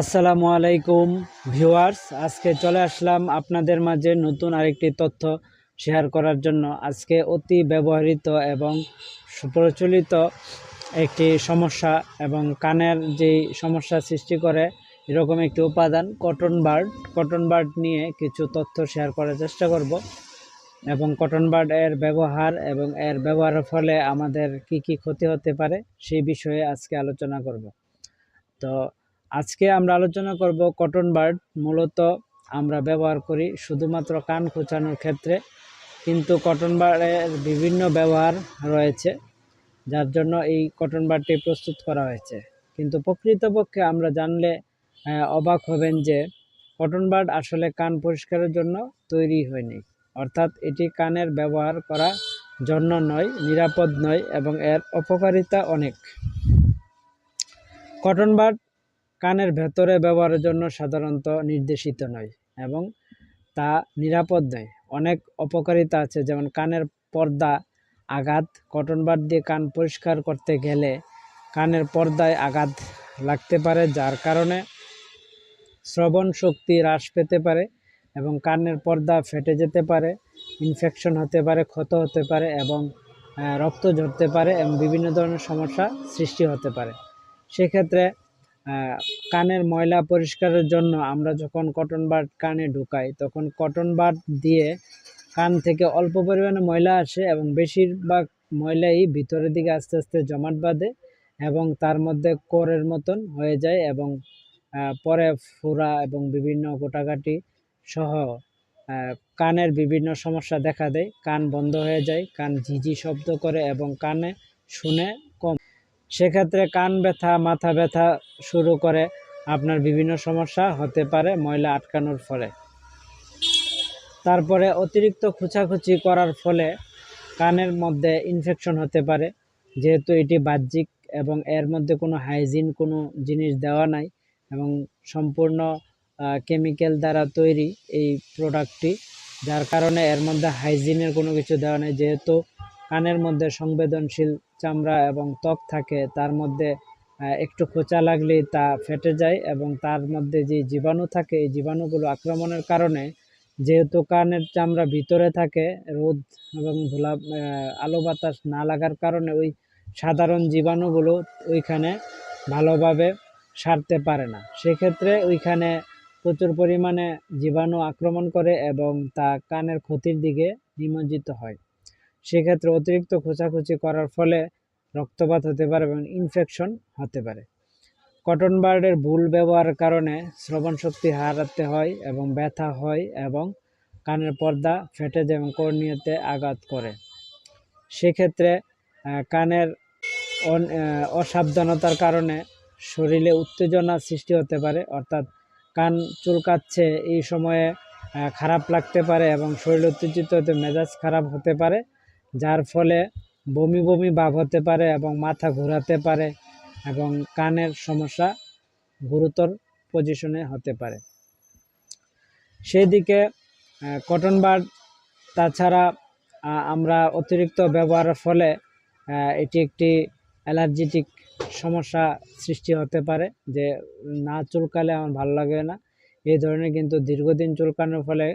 আসসালামু আলাইকুম ভিউয়ার্স, আজকে চলে আসলাম আপনাদের মাঝে নতুন আরেকটি তথ্য শেয়ার করার জন্য। আজকে অতি ব্যবহৃত এবং সুপ্রচলিত একটি সমস্যা এবং কানের যেই সমস্যা সৃষ্টি করে, এরকম একটি উপাদান, কটন বার্ড। কটন বার্ড নিয়ে কিছু তথ্য শেয়ার করার চেষ্টা করব এবং কটন বার্ড এর ব্যবহার এবং এর ব্যবহারের ফলে আমাদের কি কি ক্ষতি হতে পারে, সেই বিষয়ে আজকে আলোচনা করব। তো আজকে আমরা আলোচনা করব কটন বার্ড। মূলত আমরা ব্যবহার করি শুধুমাত্র কান খোঁচানোর ক্ষেত্রে, কিন্তু কটন বার্ডের বিভিন্ন ব্যবহার রয়েছে, যার জন্য এই কটন বার্ডটি প্রস্তুত করা হয়েছে। কিন্তু প্রকৃতপক্ষে আমরা জানলে অবাক হবেন যে কটন বার্ড আসলে কান পরিষ্কারের জন্য তৈরি হয়নি। অর্থাৎ এটি কানের ব্যবহার করা জন্য নয়, নিরাপদ নয় এবং এর অপকারিতা অনেক। কটন বার্ড কানের ভেতরে ব্যবহারের জন্য সাধারণত নির্দেশিত নয় এবং তা নিরাপদ নয়। অনেক অপকারিতা আছে, যেমন কানের পর্দা আঘাত, কটন বাড দিয়ে কান পরিষ্কার করতে গেলে কানের পর্দায় আঘাত লাগতে পারে, যার কারণে শ্রবণ শক্তি হ্রাস পেতে পারে এবং কানের পর্দা ফেটে যেতে পারে ইনফেকশন হতে পারে, ক্ষত হতে পারে এবং রক্ত ঝরতে পারে এবং বিভিন্ন ধরনের সমস্যা সৃষ্টি হতে পারে। সেক্ষেত্রে কানের ময়লা পরিষ্কারের জন্য আমরা যখন কটন বাড কানে ঢুকাই, তখন কটন বাড দিয়ে কান থেকে অল্প পরিমাণে ময়লা আসে এবং বেশিরভাগ ময়লাই ভিতরের দিকে আস্তে আস্তে জমাট বাঁধে এবং তার মধ্যে কোরের মতন হয়ে যায় এবং পরে ফোড়া এবং বিভিন্ন গোটাগাটি সহ কানের বিভিন্ন সমস্যা দেখা দেয়। কান বন্ধ হয়ে যায়, কান ঝিঝি শব্দ করে এবং কানে শুনে সেক্ষেত্রে কান ব্যথা, মাথা ব্যথা শুরু করে। আপনার বিভিন্ন সমস্যা হতে পারে ময়লা আটকানোর ফলে। তারপরে অতিরিক্ত খুচাখুচি করার ফলে কানের মধ্যে ইনফেকশন হতে পারে। যেহেতু এটি বাহ্যিক এবং এর মধ্যে কোনো হাইজিন কোনো জিনিস দেওয়া নাই এবং সম্পূর্ণ কেমিক্যাল দ্বারা তৈরি এই প্রোডাক্টটি যার কারণে এর মধ্যে হাইজিনের কোনো কিছু দেওয়া নেই। যেহেতু কানের মধ্যে সংবেদনশীল চামড়া এবং ত্বক থাকে, তার মধ্যে একটু খোঁচা লাগলেই তা ফেটে যায় এবং তার মধ্যে যে জীবাণু থাকে, এই জীবাণুগুলো আক্রমণের কারণে যেহেতু কানের চামড়া ভিতরে থাকে, রোদ এবং ধুলা আলো বাতাস না লাগার কারণে ওই সাধারণ জীবাণুগুলো ওইখানে ভালোভাবে সারতে পারে না। সেক্ষেত্রে ওইখানে প্রচুর পরিমাণে জীবাণু আক্রমণ করে এবং তা কানের ক্ষতির দিকে নিমজ্জিত হয়। সেক্ষেত্রে অতিরিক্ত খোঁচাখুচি করার ফলে রক্তপাত হতে পারে এবং ইনফেকশন হতে পারে। কটন বার্ডের ভুল ব্যবহারের কারণে শ্রবণ শক্তি হারাতে হয় এবং ব্যথা হয় এবং কানের পর্দা ফেটে যায় এবং কর্নিয়াতে আঘাত করে। সেক্ষেত্রে কানের অসাবধানতার কারণে শরীরে উত্তেজনা সৃষ্টি হতে পারে, অর্থাৎ কান চুলকাচ্ছে এই সময়ে খারাপ লাগতে পারে এবং শরীর উত্তেজিত হতে, মেজাজ খারাপ হতে পারে। যার ফলে বমি বমি ভাব হতে পারে এবং মাথা ঘোরাতে পারে এবং কানের সমস্যা গুরুতর পজিশনে হতে পারে। সেই দিকে কটন বার্ড তাছাড়া আমরা অতিরিক্ত ব্যবহারের ফলে এটি একটি অ্যালার্জেটিক সমস্যা সৃষ্টি হতে পারে যে না চুলকালে আমার ভালো লাগে না। এই ধরনের কিন্তু দীর্ঘদিন চুলকানোর ফলে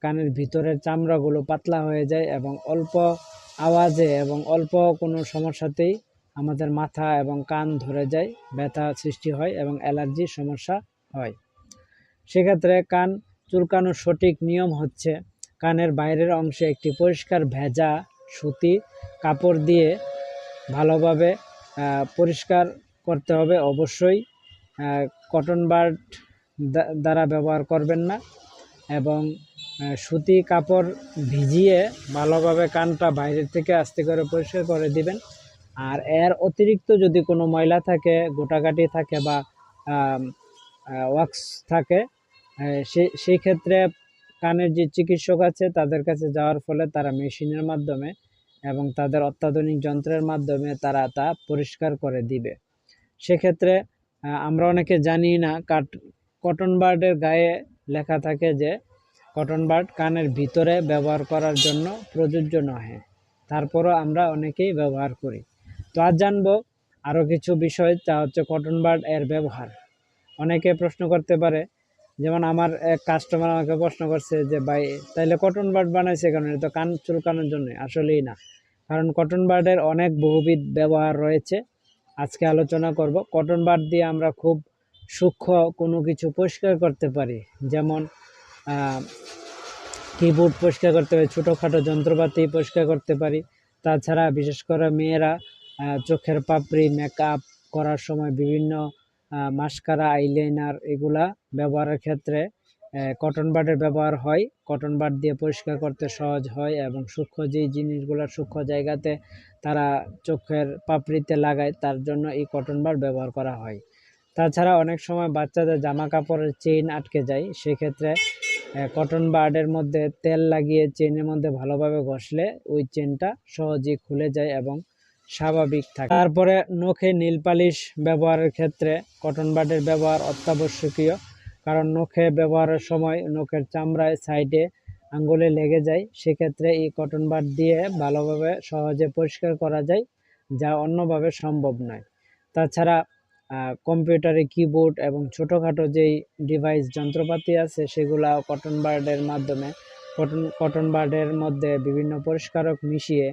কানের ভিতরের চামড়াগুলো পাতলা হয়ে যায় এবং অল্প আওয়াজে এবং অল্প কোনো সমস্যাতেই আমাদের মাথা এবং কান ধরে যায়, ব্যথা সৃষ্টি হয় এবং অ্যালার্জির সমস্যা হয়। সেক্ষেত্রে কান চুলকানোর সঠিক নিয়ম হচ্ছে কানের বাইরের অংশে একটি পরিষ্কার ভেজা সুতি কাপড় দিয়ে ভালোভাবে পরিষ্কার করতে হবে। অবশ্যই কটন বার্ড দ্বা- দ্বারা ব্যবহার করবেন না এবং সুতি কাপড় ভিজিয়ে ভালোভাবে কানটা বাইরের থেকে আস্তে করে পরিষ্কার করে দিবেন। আর এর অতিরিক্ত যদি কোনো ময়লা থাকে গোটাকাটি থাকে বা ওয়াক্স থাকে সে সেই ক্ষেত্রে কানের যে চিকিৎসক আছে তাদের কাছে যাওয়ার ফলে তারা মেশিনের মাধ্যমে এবং তাদের অত্যাধুনিক যন্ত্রের মাধ্যমে তারা তা পরিষ্কার করে দিবে। সেক্ষেত্রে আমরা অনেকে জানি না, কাট, কটন বার্ডের গায়ে লেখা থাকে যে কটন বার্ড কানের ভিতরে ব্যবহার করার জন্য প্রযোজ্য নহে। তারপরও আমরা অনেকেই ব্যবহার করি। তো আজ জানব আরও কিছু বিষয় তা হচ্ছে কটন বার্ড এর ব্যবহার। অনেকে প্রশ্ন করতে পারে, যেমন আমার এক কাস্টমার আমাকে প্রশ্ন করছে যে, ভাই, তাইলে কটন বার্ড বানাইছে কেন? তো কান চুলকানোর জন্য আসলেই না। কারণ কটন বার্ডের অনেক বহুবিধ ব্যবহার রয়েছে। আজকে আলোচনা করব কটন বার্ড দিয়ে আমরা খুব সূক্ষ্ম কোনো কিছু পরিষ্কার করতে পারি। যেমন কিবোর্ড পরিষ্কার করতে পারি, ছোটোখাটো যন্ত্রপাতি পরিষ্কার করতে পারি। তাছাড়া বিশেষ করে মেয়েরা চোখের পাপড়ি মেকআপ করার সময় বিভিন্ন মাস্কারা আইলাইনার এগুলা ব্যবহারের ক্ষেত্রে কটন বাডের ব্যবহার হয়। কটন বাড দিয়ে পরিষ্কার করতে সহজ হয় এবং সূক্ষ্ম যেই জিনিসগুলো সূক্ষ্ম জায়গাতে তারা চোখের পাপড়িতে লাগায়, তার জন্য এই কটন বাড ব্যবহার করা হয়। তাছাড়া অনেক সময় বাচ্চাদের জামা কাপড়ের চেইন আটকে যায়, সেক্ষেত্রে কটন বার্ডের মধ্যে তেল লাগিয়ে চেনের মধ্যে ভালোভাবে ঘষলে ওই চেনটা সহজেই খুলে যায় এবং স্বাভাবিক থাকে। তারপরে নখে নীল পালিশ ব্যবহারের ক্ষেত্রে কটন বার্ডের ব্যবহার অত্যাবশ্যকীয়, কারণ নখে ব্যবহারের সময় নখের চামড়ায় সাইডে আঙ্গুলে লেগে যায়। সেক্ষেত্রে এই কটন বাড দিয়ে ভালোভাবে সহজে পরিষ্কার করা যায়, যা অন্যভাবে সম্ভব নয়। তাছাড়া কম্পিউটারে কিবোর্ড এবং ছোটোখাটো যেই ডিভাইস যন্ত্রপাতি আছে, সেগুলা কটন বার্ডের মাধ্যমে কটন কটন বার্ডের মধ্যে বিভিন্ন পরিষ্কারক মিশিয়ে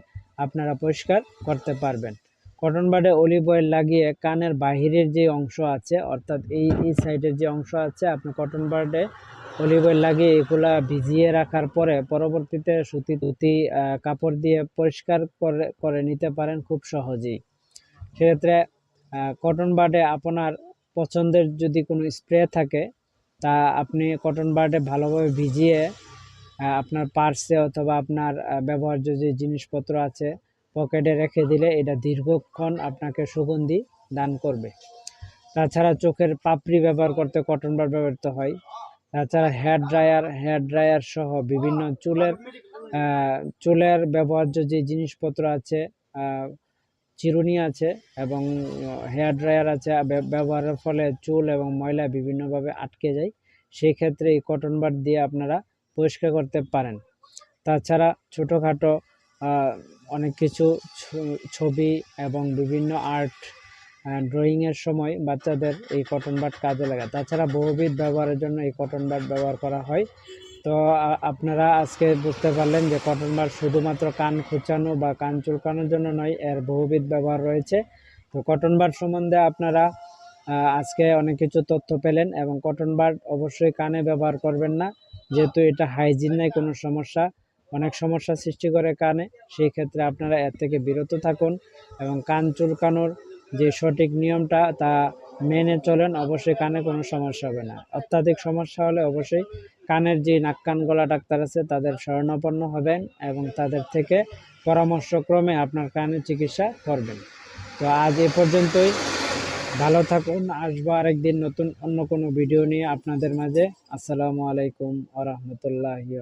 আপনারা পরিষ্কার করতে পারবেন। কটন বার্ডে অলিভ অয়েল লাগিয়ে কানের বাহিরের যে অংশ আছে, অর্থাৎ এই এই সাইডের যে অংশ আছে, আপনি কটন বার্ডে অলিভ অয়েল লাগিয়ে এগুলা ভিজিয়ে রাখার পরে পরবর্তীতে সুতি তুতি কাপড় দিয়ে পরিষ্কার করে করে নিতে পারেন খুব সহজেই। সেক্ষেত্রে কটন বাডে আপনার পছন্দের যদি কোনো স্প্রে থাকে, তা আপনি কটন বাডে ভালোভাবে ভিজিয়ে আপনার পার্সে অথবা আপনার ব্যবহার্য যে জিনিসপত্র আছে পকেটে রেখে দিলে এটা দীর্ঘক্ষণ আপনাকে সুগন্ধি দান করবে। তাছাড়া চোখের পাপড়ি ব্যবহার করতে কটন বার ব্যবহৃত হয়। তাছাড়া হেয়ার ড্রায়ার হেয়ার ড্রায়ার সহ বিভিন্ন চুলের চুলের ব্যবহার্য যে জিনিসপত্র আছে চিরুনি আছে এবং হেয়ার ড্রায়ার আছে। ব্যবহারের ফলে চুল এবং ময়লা বিভিন্নভাবে আটকে যায়। সেই ক্ষেত্রে এই কটন বার দিয়ে আপনারা পরিষ্কার করতে পারেন। তাছাড়া ছোটোখাটো অনেক কিছু ছবি এবং বিভিন্ন আর্ট ড্রয়িংয়ের সময় বাচ্চাদের এই কটন বাট কাজে লাগে তাছাড়া বহুবিধ ব্যবহারের জন্য এই কটন বাট ব্যবহার করা হয়। তো আপনারা আজকে বুঝতে পারলেন যে কটন বার শুধুমাত্র কান খুঁচানো বা কান চুলকানোর জন্য নয়, এর বহুবিধ ব্যবহার রয়েছে। তো কটন বার সম্বন্ধে আপনারা আজকে অনেক কিছু তথ্য পেলেন এবং কটন বার অবশ্যই কানে ব্যবহার করবেন না, যেহেতু এটা হাইজিন নেই, কোনো সমস্যা, অনেক সমস্যা সৃষ্টি করে কানে, সেই ক্ষেত্রে আপনারা এর থেকে বিরত থাকুন এবং কান চুলকানোর যে সঠিক নিয়মটা, তা মেনে চলেন, অবশ্যই কানে কোনো সমস্যা হবে না। অত্যাধিক সমস্যা হলে অবশ্যই কানের যে নাক কান গলা ডাক্তার আছে, তাদের শরণাপন্ন হবেন এবং তাদের থেকে পরামর্শক্রমে আপনার কানের চিকিৎসা করবেন। তো আজ এ পর্যন্তই। ভালো থাকুন। আসব আরেকদিন নতুন অন্য কোনো ভিডিও নিয়ে আপনাদের মাঝে। আসসালামু আলাইকুম আ রহমতুল্লাহি